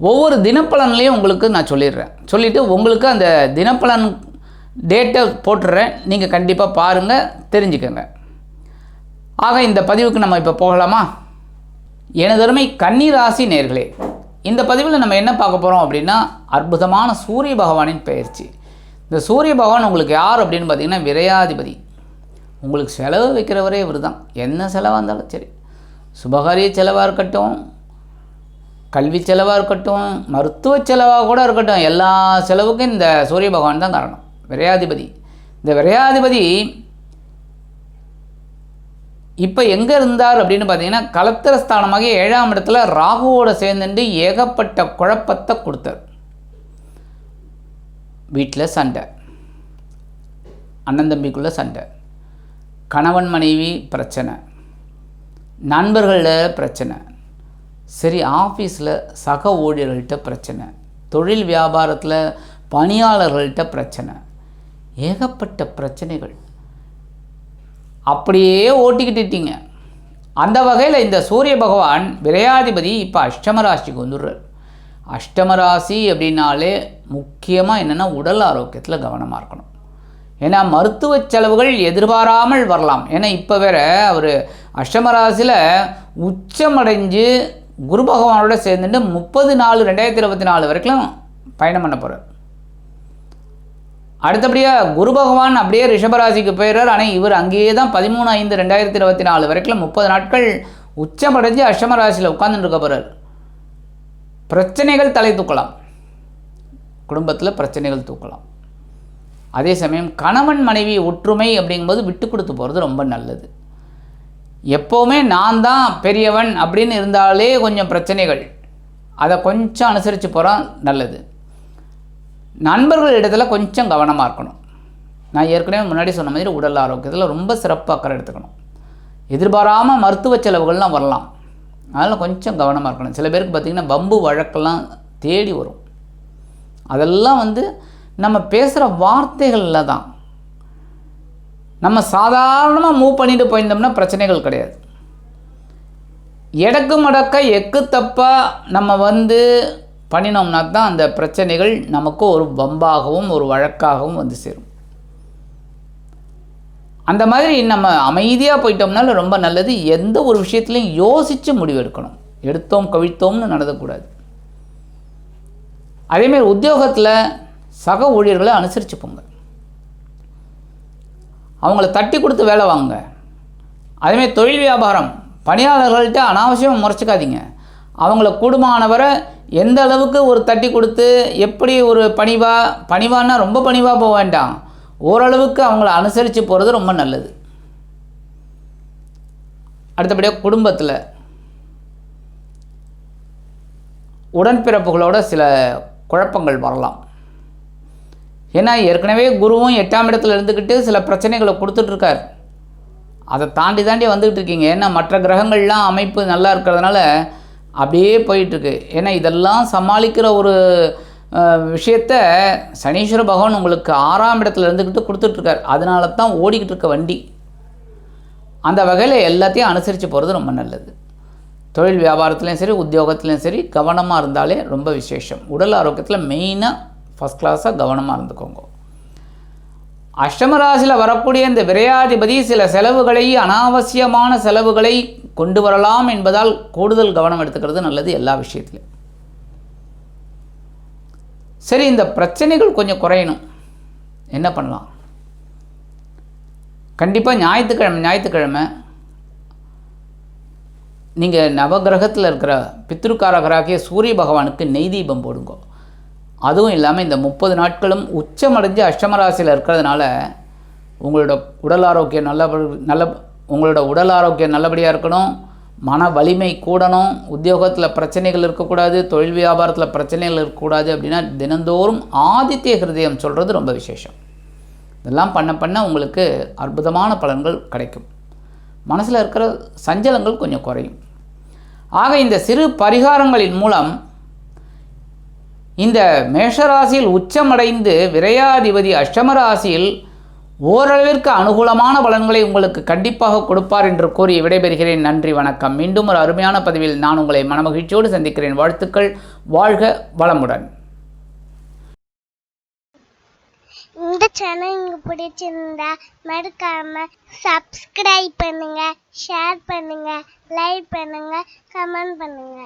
ஒவ்வொரு தினப்பலன்லேயும் உங்களுக்கு நான் சொல்லிடுறேன். சொல்லிவிட்டு உங்களுக்கு அந்த தினப்பலன் டேட்டை போட்டுடுறேன். நீங்கள் கண்டிப்பாக பாருங்கள் தெரிஞ்சுக்கோங்க. ஆக இந்த பதிவுக்கு நம்ம இப்போ போகலாமா? எனதருமை கன்னிராசி நேர்களே இந்த பதிவில் நம்ம என்ன பார்க்க போகிறோம் அப்படின்னா அற்புதமான சூரிய பகவானின் பெயர்ச்சி. இந்த சூரிய பகவான் உங்களுக்கு யார் அப்படின்னு பார்த்தீங்கன்னா விரையாதிபதி. உங்களுக்கு செலவு வைக்கிறவரே இவர் தான் என்ன செலவாக இருந்தாலும் சரி. சுபகாரிய செலவாக இருக்கட்டும் கல்வி செலவாக இருக்கட்டும் மருத்துவ செலவாக கூட இருக்கட்டும் எல்லா செலவுக்கும் இந்த சூரிய பகவான் தான் காரணம். விரையாதிபதி. இந்த விரையாதிபதி இப்போ எங்கே இருந்தார் அப்படின்னு பார்த்தீங்கன்னா கலத்திர ஸ்தானமாக ஏழாம் இடத்துல ராகுவோட சேர்ந்துட்டு ஏகப்பட்ட குழப்பத்தை கொடுத்தார். வீட்டில் சண்டை. அண்ணன் தம்பிக்குள்ளே சண்டை. கணவன் மனைவி பிரச்சனை. நண்பர்களில் பிரச்சனை. சரி ஆஃபீஸில் சக ஊழியர்கள்ட்ட பிரச்சனை தொழில் வியாபாரத்தில் பணியாளர்கள்ட்ட பிரச்சனை ஏகப்பட்ட பிரச்சனைகள். அப்படியே ஓட்டிக்கிட்டுட்டீங்க. அந்த வகையில் இந்த சூரிய பகவான் விரையாதிபதி இப்போ அஷ்டமராசிக்கு வந்துடுறார். அஷ்டமராசி அப்படின்னாலே முக்கியமாக என்னென்னா உடல் ஆரோக்கியத்தில் கவனமாக இருக்கணும். ஏன்னா மருத்துவ செலவுகள் எதிர்பாராமல் வரலாம். ஏன்னா இப்போ வேற அவர் அஷ்டமராசியில் உச்சமடைஞ்சு குரு பகவானோட சேர்ந்துட்டு முப்பது நாலு ரெண்டாயிரத்தி இருபத்தி நாலு வரைக்கும் பயணம் பண்ண போகிறார் அடுத்தபடியாக குரு பகவான் அப்படியே ரிஷபராசிக்கு போயிடுறார். ஆனால் இவர் அங்கேயே தான் பதிமூணு ஐந்து ரெண்டாயிரத்தி இருபத்தி நாலு வரைக்கும் முப்பது நாட்கள் உச்சமடைஞ்சு அஷ்டம ராசியில் உட்கார்ந்துட்டு இருக்க போகிறார் பிரச்சனைகள் தலை தூக்கலாம். குடும்பத்தில் பிரச்சனைகள் தூக்கலாம். அதே சமயம் கணவன் மனைவி ஒற்றுமை அப்படிங்கும்போது விட்டு கொடுத்து போகிறது ரொம்ப நல்லது. எப்போவுமே நான் தான் பெரியவன் அப்படின்னு இருந்தாலே கொஞ்சம் பிரச்சனைகள். அதை கொஞ்சம் அனுசரித்து போகிறான் நல்லது. நண்பர்கள் இடத்துல கொஞ்சம் கவனமாக இருக்கணும். நான் ஏற்கனவே முன்னாடி சொன்ன மாதிரி உடல் ஆரோக்கியத்தில் ரொம்ப சிறப்பு அக்கறை எடுத்துக்கணும். எதிர்பாராமல் மருத்துவ செலவுகள்லாம் வரலாம். அதனால் கொஞ்சம் கவனமாக இருக்கணும். சில பேருக்கு பார்த்திங்கன்னா பம்பு வழக்கெல்லாம் தேடி வரும். அதெல்லாம் வந்து நம்ம பேசுகிற வார்த்தைகளில் தான் நம்ம சாதாரணமாக மூவ் பண்ணிட்டு போயிருந்தோம்னா பிரச்சனைகள் கிடையாது. எடக்கு மடக்க எக்கு தப்பாக நம்ம வந்து பண்ணினோம்னா தான் அந்த பிரச்சனைகள் நமக்கு ஒரு வம்பாகவும் ஒரு வழக்காகவும் வந்து சேரும். அந்த மாதிரி நம்ம அமைதியாக போயிட்டோம்னால ரொம்ப நல்லது. எந்த ஒரு விஷயத்துலையும் யோசித்து முடிவு எடுக்கணும் எடுத்தோம் கவிழ்த்தோம்னு நடக்கக்கூடாது. அதேமாரி உத்தியோகத்தில் சக ஊழியர்களை அனுசரித்து போங்க அவங்கள தட்டி கொடுத்து வேலை வாங்குங்க. அதேமாதிரி தொழில் வியாபாரம் பணியாளர்கள்ட்ட அனாவசியம் முறைச்சிக்காதீங்க அவங்கள கூடுமானவரை எந்த அளவுக்கு ஒரு தட்டி கொடுத்து எப்படி ஒரு பணிவாக பணிவான்னா ரொம்ப பணிவாக போக வேண்டாம். ஓரளவுக்கு அவங்கள அனுசரித்து போகிறது ரொம்ப நல்லது. அடுத்தபடியாக குடும்பத்தில் உடன்பிறப்புகளோட சில குழப்பங்கள் வரலாம். ஏன்னா ஏற்கனவே குருவும் எட்டாம் இடத்துல இருந்துக்கிட்டு சில பிரச்சனைகளை கொடுத்துட்ருக்கார். அதை தாண்டி தாண்டி வந்துக்கிட்டு இருக்கீங்க. ஏன்னா மற்ற கிரகங்கள்லாம் அமைப்பு நல்லா இருக்கிறதுனால அப்படியே போயிட்டுருக்கு. ஏன்னா இதெல்லாம் சமாளிக்கிற ஒரு விஷயத்த சனீஸ்வர பகவான் உங்களுக்கு ஆறாம் இடத்துல இருந்துக்கிட்டு கொடுத்துட்ருக்கார். அதனால தான் ஓடிக்கிட்டு இருக்க வண்டி. அந்த வகையில் எல்லாத்தையும் அனுசரித்து போகிறது ரொம்ப நல்லது. தொழில் வியாபாரத்துலேயும் சரி உத்தியோகத்துலேயும் சரி கவனமாக இருந்தாலே ரொம்ப விசேஷம். உடல் ஆரோக்கியத்தில் மெயினாக ஃபஸ்ட் கிளாஸாக கவனமாக இருந்துக்கோங்க. அஷ்டமராசியில் வரக்கூடிய இந்த விரையாதிபதி சில செலவுகளை அனாவசியமான செலவுகளை கொண்டு வரலாம் என்பதால் கூடுதல் கவனம் எடுத்துக்கிறது நல்லது எல்லா விஷயத்துலையும் சரி இந்த பிரச்சனைகள் கொஞ்சம் குறையணும். என்ன பண்ணலாம்? கண்டிப்பாக ஞாயிற்றுக்கிழமை ஞாயிற்றுக்கிழமை நீங்கள் நவகிரகத்தில் இருக்கிற பித்ருக்காரகராகிய சூரிய பகவானுக்கு நெய் தீபம் போடுங்க. அதுவும் இல்லாமல் இந்த முப்பது நாட்களும் உச்சமடைஞ்சு அஷ்டமராசியில் இருக்கிறதுனால உங்களோட உடல் ஆரோக்கியம் நல்ல நல்ல உங்களோட உடல் ஆரோக்கியம் நல்லபடியாக இருக்கணும். மன வலிமை கூடணும். உத்தியோகத்தில் பிரச்சனைகள் இருக்கக்கூடாது. தொழில் வியாபாரத்தில் பிரச்சனைகள் இருக்கக்கூடாது அப்படின்னா தினந்தோறும் ஆதித்ய ஹிருதயம் சொல்கிறது ரொம்ப விசேஷம். இதெல்லாம் பண்ண பண்ண உங்களுக்கு அற்புதமான பலன்கள் கிடைக்கும். மனசில் இருக்கிற சஞ்சலங்கள் கொஞ்சம் குறையும். ஆக இந்த சிறு பரிகாரங்களின் மூலம் இந்த மேஷராசியில் உச்சமடைந்து விரையாதிபதி அஷ்டமராசியில் ஓரளவிற்கு அனுகூலமான பலன்களை உங்களுக்கு கண்டிப்பாக கொடுப்பார் என்று கூறி விடைபெறுகிறேன். நன்றி வணக்கம். மீண்டும் ஒரு அருமையான பதிவில் நான் உங்களை மனமகிழ்ச்சியோடு சந்திக்கிறேன். வாழ்த்துக்கள். வாழ்க வளமுடன். இந்த சேனல் உங்களுக்கு பிடிச்சிருந்தா மறக்காம சப்ஸ்கிரைப் பண்ணுங்க ஷேர் பண்ணுங்க லைக் பண்ணுங்க கமெண்ட் பண்ணுங்க.